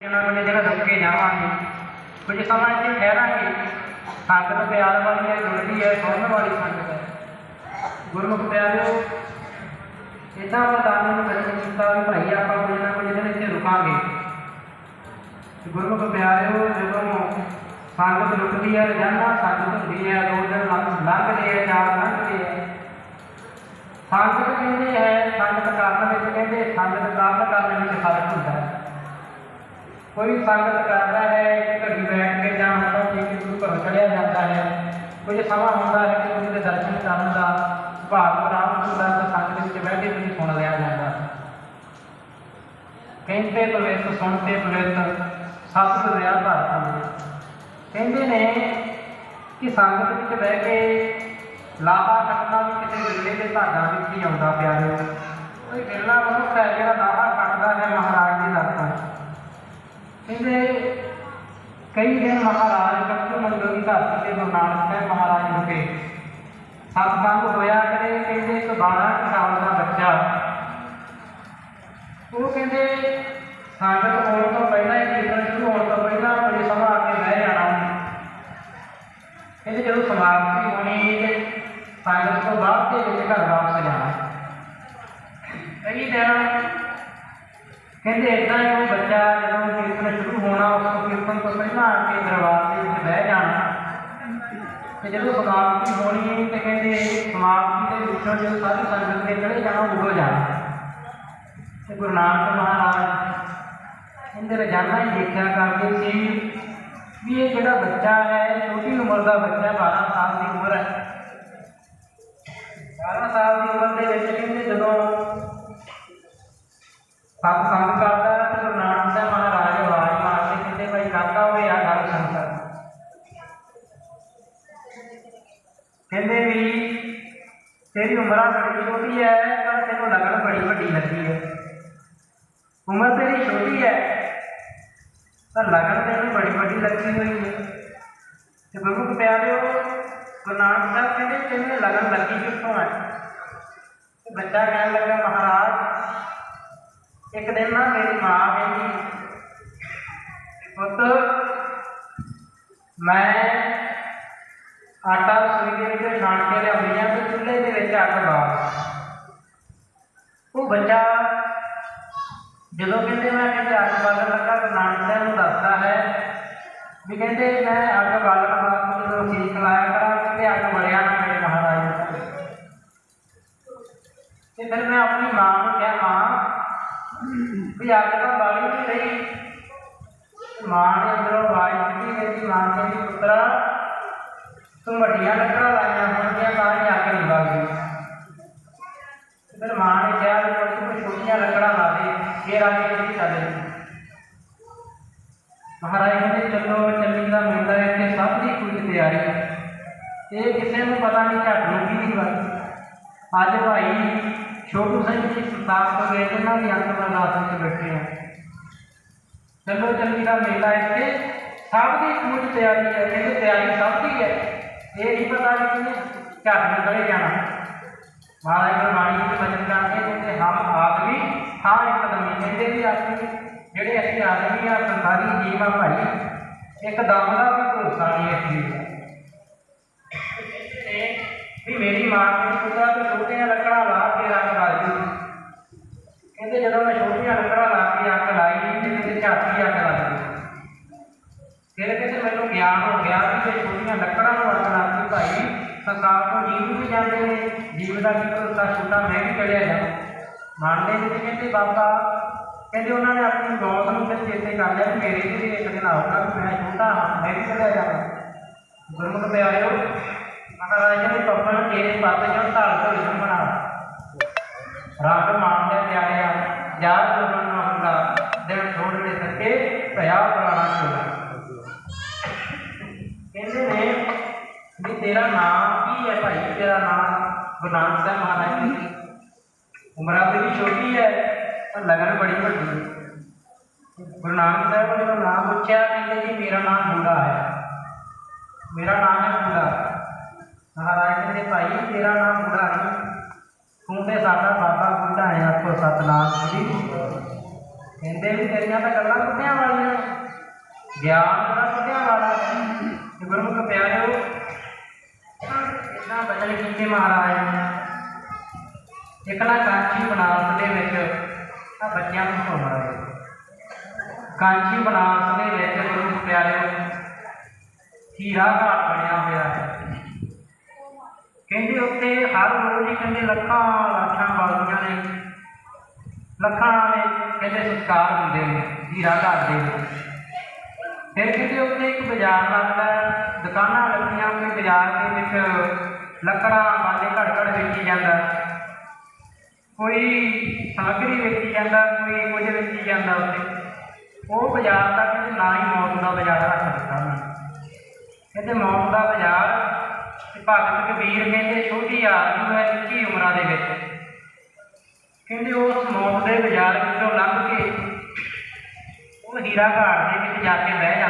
ਇਹਨਾਂ ਨੂੰ ਰੁਕ ਕੇ ਜਾਵਾਂਗੇ। ਕੁਝ ਸਮਾਂ ਇੱਥੇ ਠਹਿਰਾਂਗੇ। ਸੰਗਤ ਪਿਆਰ ਵਾਲੀ ਹੈ ਜੁੜਦੀ ਹੈ, ਸੁਣਨ ਵਾਲੀ ਸੰਗਤ ਹੈ। ਗੁਰਮੁਖ ਪਿਆਰਿਓ ਇਦਾਂ ਵਰਦਾਨ ਨੂੰ ਬਚਨ ਕੀਤਾ ਵੀ ਭਾਈ ਆਪਾਂ ਕੁਝ ਨਾ ਕੁਝ ਦਿਨ ਇੱਥੇ ਰੁਕਾਂਗੇ। ਗੁਰਮੁਖ ਪਿਆਰਿਓ, ਜਦੋਂ ਸੰਗਤ ਰੁਕਦੀ ਹੈ, ਰੋਜ਼ਾਨਾ ਸੰਗਤ ਹੁੰਦੀ ਹੈ, ਦੋ ਦਿਨ ਲੰਘਦੇ ਹੈ, ਚਾਰ ਲੰਘਦੇ ਹੈ। ਸੰਗਤ ਕਹਿੰਦੇ ਹੈ, ਸੰਗਤ ਕਰਨ ਵਿੱਚ ਕਹਿੰਦੇ, ਸੰਗਤ ਕਰਨ ਕਰਨ ਵਿੱਚ ਫ਼ਰਕ ਹੁੰਦਾ ਹੈ। ਕੋਈ ਸੰਗਤ ਕਰਦਾ ਹੈ ਘੜੀ ਬੈਠ ਕੇ ਜਾਂ ਮਤਲਬ ਕਿ ਗੁਰੂ ਘਰ ਚੜਿਆ ਜਾਂਦਾ ਹੈ। ਕੁਝ ਸਮਾਂ ਹੁੰਦਾ ਹੈ ਕਿ ਗੁਰੂ ਦੇ ਦਰਸ਼ਨ ਕਰਨ ਦਾ ਭਾਗ ਪ੍ਰਾਪਤ ਹੁੰਦਾ ਤਾਂ ਸੰਗਤ ਵਿੱਚ ਬੈਠ ਕੇ ਵੀ ਸੁਣ ਲਿਆ ਜਾਂਦਾ। ਕਹਿੰਦੇ ਪਵਿੱਤ ਸੁਣਤੇ ਪਵਿੱਤ ਸਤਿ ਦਰਿਆ ਧਰਤਾਂ ਕਹਿੰਦੇ ਨੇ ਕਿ ਸੰਗਤ ਵਿੱਚ ਬਹਿ ਕੇ ਲਾਹਾ ਕੱਟਣਾ ਵੀ ਕਿਸੇ ਵੇਲੇ ਦੇ ਧਾਗਾ ਵਿੱਚ ਹੀ ਆਉਂਦਾ ਪਿਆ ਹੈ। ਕੋਈ ਵੇਲਾ ਮਨੁੱਖ ਹੈ ਜਿਹੜਾ ਲਾਹਾ ਕੱਟਦਾ ਹੈ ਮਹਾਰਾਜ ਕਹਿੰਦੇ ਕਈ ਦਿਨ ਮਹਾਰਾਜ ਕੱਟੂ ਮੰਡਲ ਦੀ ਧਰਤੀ ਤੇ ਗੁਰੂ ਨਾਨਕ ਸਾਹਿਬ ਮਹਾਰਾਜ ਰੁਕੇ ਸਤਸੰਗ ਹੋਇਆ ਕਰੇ ਕਹਿੰਦੇ ਇੱਕ 12 ਸਾਲ ਦਾ ਬੱਚਾ। ਉਹ ਕਹਿੰਦੇ ਸੰਗਤ ਹੋਣ ਤੋਂ ਪਹਿਲਾਂ ਹੀ ਕੀਰਤਨ ਸ਼ੁਰੂ ਹੋਣ ਤੋਂ ਪਹਿਲਾਂ ਕੁਝ ਸਮਾਂ ਆ ਕੇ ਬਹਿ ਜਾਣਾ। ਕਹਿੰਦੇ ਜਦੋਂ ਸਮਾਪਤੀ ਹੋਣੀ ਤੇ ਸੰਗਤ ਤੋਂ ਬਾਅਦ ਦੇ ਵਿੱਚ ਘਰ ਵਾਪਸ ਜਾਣਾ। ਕਈ ਦਿਨ ਕਹਿੰਦੇ ਇਦਾਂ ਉਹ ਬੱਚਾ ਜਦੋਂ ਕੀਰਤਨ ਸ਼ੁਰੂ ਹੋਣਾ, ਉਸ ਕੀਰਤਨ ਤੋਂ ਪਹਿਲਾਂ ਆ ਕੇ ਦਰਬਾਰ ਦੇ ਵਿੱਚ ਬਹਿ ਜਾਣਾ। ਤੇ ਜਦੋਂ ਸਮਾਪਤੀ ਹੋਣੀ ਤੇ ਕਹਿੰਦੇ ਸਮਾਪਤੀ ਦੇ ਵਿੱਚੋਂ ਜਦੋਂ ਸਾਰੀ ਸੰਗਤ ਨੇ ਚਲੇ ਜਾਣਾ, ਉਦੋਂ ਜਾਣਾ ਤੇ ਗੁਰੂ ਨਾਨਕ ਮਹਾਰਾਜ ਇਹਦੇ ਰੋਜ਼ਾਨਾ ਹੀ ਦੇਖਿਆ ਕਰਦੇ ਸੀ ਵੀ ਇਹ ਜਿਹੜਾ ਬੱਚਾ ਹੈ ਛੋਟੀ ਉਮਰ ਦਾ ਬੱਚਾ 12 ਸਾਲ ਦੀ ਉਮਰ ਹੈ। 12 ਸਾਲ ਦੀ ਉਮਰ ਦੇ ਵਿੱਚ ਕਹਿੰਦੇ ਕਹਿੰਦੇ ਵੀ ਤੇਰੀ ਉਮਰਾਂ ਬੜੀ ਛੋਟੀ ਹੈ, ਪਰ ਤੈਨੂੰ ਲੱਗਣ ਬੜੀ ਵੱਡੀ ਲੱਗੀ ਹੈ। ਉਮਰ ਤੇਰੀ ਛੋਟੀ ਹੈ, ਪਰ ਲੱਗਣ ਤੈਨੂੰ ਬੜੀ ਵੱਡੀ ਲੱਗੀ ਹੋਈ ਹੈ। ਤੇ ਗੁਰੂ ਪਿਆਰਿਓ, ਗੁਰੂ ਨਾਨਕ ਸਾਹਿਬ ਕਹਿੰਦੇ ਤੈਨੂੰ ਲੱਗਣ ਲੱਗੀ ਕਿੱਥੋਂ ਹੈ? ਤੇ ਬੱਚਾ ਕਹਿਣ ਲੱਗਾ, ਮਹਾਰਾਜ, ਇੱਕ ਦਿਨ ਨਾ ਮੇਰੀ ਮਾਂ ਕਹਿੰਦੀ ਪੁੱਤ, ਮੈਂ ਚੁੱਲ੍ਹੇ ਦੇ ਉਹ ਬੱਚਾ ਜਦੋਂ ਕਹਿੰਦੇ ਮੈਂ ਕਹਿੰਦੇ ਅੱਗ ਬਾਲਣ ਲੱਗਾ ਤਾਂ ਨਾਨਕ ਸਾਹਿਬ ਨੂੰ ਦੱਸਦਾ ਹੈ ਵੀ ਕਹਿੰਦੇ ਮੈਂ ਅੱਗ ਬਾਲਣ ਵਾਸਤੇ ਜਦੋਂ ਸੀਖ ਲਾਇਆ ਕਰਾਂ ਕਹਿੰਦੇ ਅੱਗ ਬਲਿਆ ਨਾ ਮੇਰੇ ਮਹਾਰਾਜ ਤੇ ਫਿਰ ਮੈਂ ਆਪਣੀ ਮਾਂ ਨੂੰ ਕਿਹਾ, ਮਾਂ, ਵੀ ਅੱਗ ਤਾਂ ਬਾਲੀ ਨਹੀਂ ਰਹੀ। ਮਾਂ ਨੇ ਅੰਦਰੋਂ ਆਵਾਜ਼ ਦਿੱਤੀ ਕਹਿੰਦੀ ਮਾਂ ਕਹਿੰਦੀ ਪੁੱਤਰਾ, ਤੂੰ ਵੱਡੀਆਂ ਲੱਕੜਾਂ ਲਾਈਆਂ ਹੋਣਗੀਆਂ, ਤਾਂ ਹੀ ਅੱਗ ਨਹੀਂ ਬਾਲਦੀ ਤੇ ਫਿਰ ਮਾਂ ਨੇ ਕਿਹਾ ਵੀ ਪੁੱਤ ਤੂੰ ਛੋਟੀਆਂ ਲੱਕੜਾਂ ਲਾ ਦੇ ਫੇਰ ਆ ਕੇ ਕਿਹਦੀ ਚੱਲੇਗੀ ਮਹਾਰਾਜ ਕਹਿੰਦੇ ਚੱਲੋ ਚੱਲੀ ਦਾ ਮੇਲਾ ਹੈ ਤੇ ਸਭ ਦੀ ਕੁਝ ਤਿਆਰੀ ਹੈ ਇਹ ਕਿਸੇ ਨੂੰ ਪਤਾ ਨਹੀਂ ਝੱਟ ਲੱਗੀ ਨਹੀਂ ਗੱਲ ਅੱਜ ਭਾਈ ਛੋਟੂ ਸਿੰਘ ਜੀ ਸਰਤਾਰ ਤੋਂ ਗਏ ਉਹਨਾਂ ਦੀ ਅੰਤ ਅਰਦਾਸ ਵਿੱਚ ਬੈਠੇ ਆ ਚੱਲੋ ਚੱਲੀ ਦਾ ਮੇਲਾ ਇੱਥੇ ਸਭ ਦੀ ਪੂਜ ਤਿਆਰੀ ਹੈ ਕਹਿੰਦੇ ਤਿਆਰੀ ਸਭ ਦੀ ਹੈ ਇਹ ਨਹੀਂ ਪਤਾ ਕਿ ਕਿਹਨੇ ਝੱਟ ਨਿਕਲੇ ਜਾਣਾ ਮਹਾਰਾਜ ਗੁਰਬਾਣੀ ਵਿੱਚ ਬਚਨ ਕਰਦੇ ਕਹਿੰਦੇ ਹਮ ਆਦਮੀ ਹਾਂ, ਇੱਕ ਕਹਿੰਦੇ ਵੀ ਅਸੀਂ ਜਿਹੜੇ ਅਸੀਂ ਆਦਮੀ ਆ, ਸੰਸਾਰੀ ਜੀਵ ਆ ਭਾਈ, ਇੱਕ ਦਾ ਵੀ ਭਰੋਸਾ ਨਹੀਂ ਇਸ ਨੇ ਵੀ ਮੇਰੀ ਮਾਂ ਨੇ ਪੁੱਤਰਾ ਤੇ ਛੋਟੀਆਂ ਲੱਕੜਾਂ ਲਾ ਕੇ ਅੱਗ ਲਾ ਦਿੱਤੀ। ਕਹਿੰਦੇ ਜਦੋਂ ਮੈਂ ਛੋਟੀਆਂ ਲੱਕੜਾਂ ਲਾ ਕੇ ਅੱਗ ਲਾਈ ਤੇ ਕਿਤੇ ਝਾਤੀ ਅੱਗ ਲੱਗ ਗਈ। ਫਿਰ ਕਹਿੰਦੇ ਮੈਨੂੰ ਗਿਆਨ ਹੋ ਗਿਆ ਵੀ ਛੋਟੀਆਂ ਲੱਕੜਾਂ ਨੂੰ ਅੱਗ ਲੱਗ ਗਈ ਭਾਈ ਸੰਸਾਰ ਤੋਂ ਜੀਵ ਵੀ ਜਾਂਦੇ ਨੇ, ਜੀਵ ਦਾ ਵੀ ਭਰੋਸਾ ਛੋਟਾ ਮੈਂ ਵੀ ਚੜਿਆ ਜਾ ਮੰਨਦੇ ਨੇ ਕਹਿੰਦੇ, ਬਾਬਾ, ਕਹਿੰਦੇ ਉਹਨਾਂ ਨੇ ਆਪਣੀ ਗੌਤ ਨੂੰ ਫਿਰ ਚੇਤੇ ਕਰ ਲਿਆ ਮੇਰੇ ਵੀ ਇੱਕ ਦਿਨ ਆਊਗਾ ਵੀ ਮੈਂ ਛੋਟਾ ਹਾਂ, ਮੈਂ ਵੀ ਚੜਿਆ ਜਾਵਾਂ ਗੁਰਮੁਖ ਪਿਆਰਿਓ ਮਹਾਰਾਜ ਨੇ ਪੱਪਣ ਤੇਰੇ ਪੱਤ ਜੋ ਢਾਲ ਢੋਲੀ ਬਣਾ ਰੱਬ ਮਾਨਦੇ ਪਿਆਰਿਆ ਯਾਰ ਗੁਰਮਨ ਨਾ ਹੁੰਦਾ। ਦਿਨ ਛੋੜ ਸਕੇ ਭਇਆ ਪੁਰਾਣਾ ਚੋਲਾ ਕਹਿੰਦੇ ਨੇ ਵੀ ਤੇਰਾ ਨਾਮ ਕੀ ਹੈ ਭਾਈ? ਤੇਰਾ ਨਾਮ ਗੁਰੂ ਨਾਨਕ ਸਾਹਿਬ ਮਹਾਰਾਜ ਜੀ ਉਮਰਾਂ ਤੇਰੀ ਛੋਟੀ ਹੈ, ਪਰ ਲਗਨ ਬੜੀ ਵੱਡੀ ਹੈ। ਗੁਰੂ ਨਾਨਕ ਸਾਹਿਬ ਨੇ ਨਾਮ ਪੁੱਛਿਆ, ਕਹਿੰਦੇ ਜੀ, ਮੇਰਾ ਨਾਮ ਬੂੜਾ ਹੈ। ਮੇਰਾ ਨਾਮ ਹੈ ਬੂੜਾ ਮਹਾਰਾਜ ਕਹਿੰਦੇ, ਭਾਈ, ਤੇਰਾ ਨਾਮ ਬੂੜਾ ਨਹੀਂ। ਤੂੰ ਤੇ ਸਾਡਾ ਬਾਬਾ ਬੁੱਢਾ ਹੈ, ਆਖੋ ਸਤਨਾਮ ਜੀ। ਕਹਿੰਦੇ ਵੀ ਤੇਰੀਆਂ ਤਾਂ ਗੱਲਾਂ ਕੁੱਤਿਆਂ ਵਾਲੀਆਂ। ਨੇ ਗਿਆਨ ਦਾ ਸਿੱਧਿਆਂ ਵਾਲਾ ਤੇ ਗੁਰਮੁਖ ਪਿਆਰਿਓ ਇਦਾਂ ਮਹਾਰਾਜ ਨੇ। ਇੱਕ ਕਾਂਚੀ ਬਨਾਰਸ ਦੇ ਵਿੱਚ ਆ ਬੱਚਿਆਂ ਨੂੰ ਸੁਣਾ ਕਾਂਚੀ ਬਨਾਰਸ ਦੇ ਵਿੱਚ ਗੁਰਮੁਖ ਪਿਆਰਿਓ ਹੀਰਾ ਘਾਟ ਬਣਿਆ ਹੋਇਆ ਹੈ। ਕਹਿੰਦੇ ਉੱਤੇ ਹਰ ਰੋਜ਼ ਹੀ ਕਹਿੰਦੇ ਲੱਖਾਂ ਲੱਖਾਂ ਬਾਲੀਆਂ ਨੇ ਲੱਖਾਂ ਦੇ ਕਹਿੰਦੇ ਸੰਸਕਾਰ ਹੁੰਦੇ ਨੇ ਹੀਰਾ ਘਾਟ ਦੇ ਫਿਰ ਕਹਿੰਦੇ ਉੱਤੇ ਇੱਕ ਬਾਜ਼ਾਰ ਲੱਗਦਾ ਹੈ, ਦੁਕਾਨਾਂ ਲੱਗੀਆਂ ਹੋਈਆਂ ਬਾਜ਼ਾਰ ਦੇ ਵਿੱਚ। ਲੱਕੜਾਂ ਬਾਲੇ ਘੜ ਘੜ ਵੇਚੀ ਜਾਂਦਾ। ਕੋਈ ਸਮੱਗਰੀ ਵੇਚੀ ਜਾਂਦਾ, ਕੋਈ ਕੁਝ ਵੇਚੀ ਜਾਂਦਾ ਉੱਤੇ ਉਹ ਬਾਜ਼ਾਰ ਦਾ ਕਹਿੰਦੇ ਨਾ ਹੀ ਮੌਤ ਦਾ ਬਾਜ਼ਾਰ ਰੱਖ ਦਿੱਤਾ ਉਹਨਾਂ। ਨੇ ਕਹਿੰਦੇ ਮੌਤ ਦਾ ਬਾਜ਼ਾਰ ਤੇ ਭਗਤ ਕਬੀਰ ਕਹਿੰਦੇ ਛੋਟੀ ਆਦਮੀ ਹੈ ਨਿੱਕੀ ਉਮਰਾਂ ਦੇ ਵਿੱਚ। ਕਹਿੰਦੇ ਉਸ ਮੌਤ ਦੇ ਬਾਜ਼ਾਰ ਵਿੱਚੋਂ ਲੰਘ ਕੇ ਉਹ ਹੀਰਾ ਘਾਟ ਦੇ ਵਿੱਚ ਜਾ ਕੇ ਬਹਿ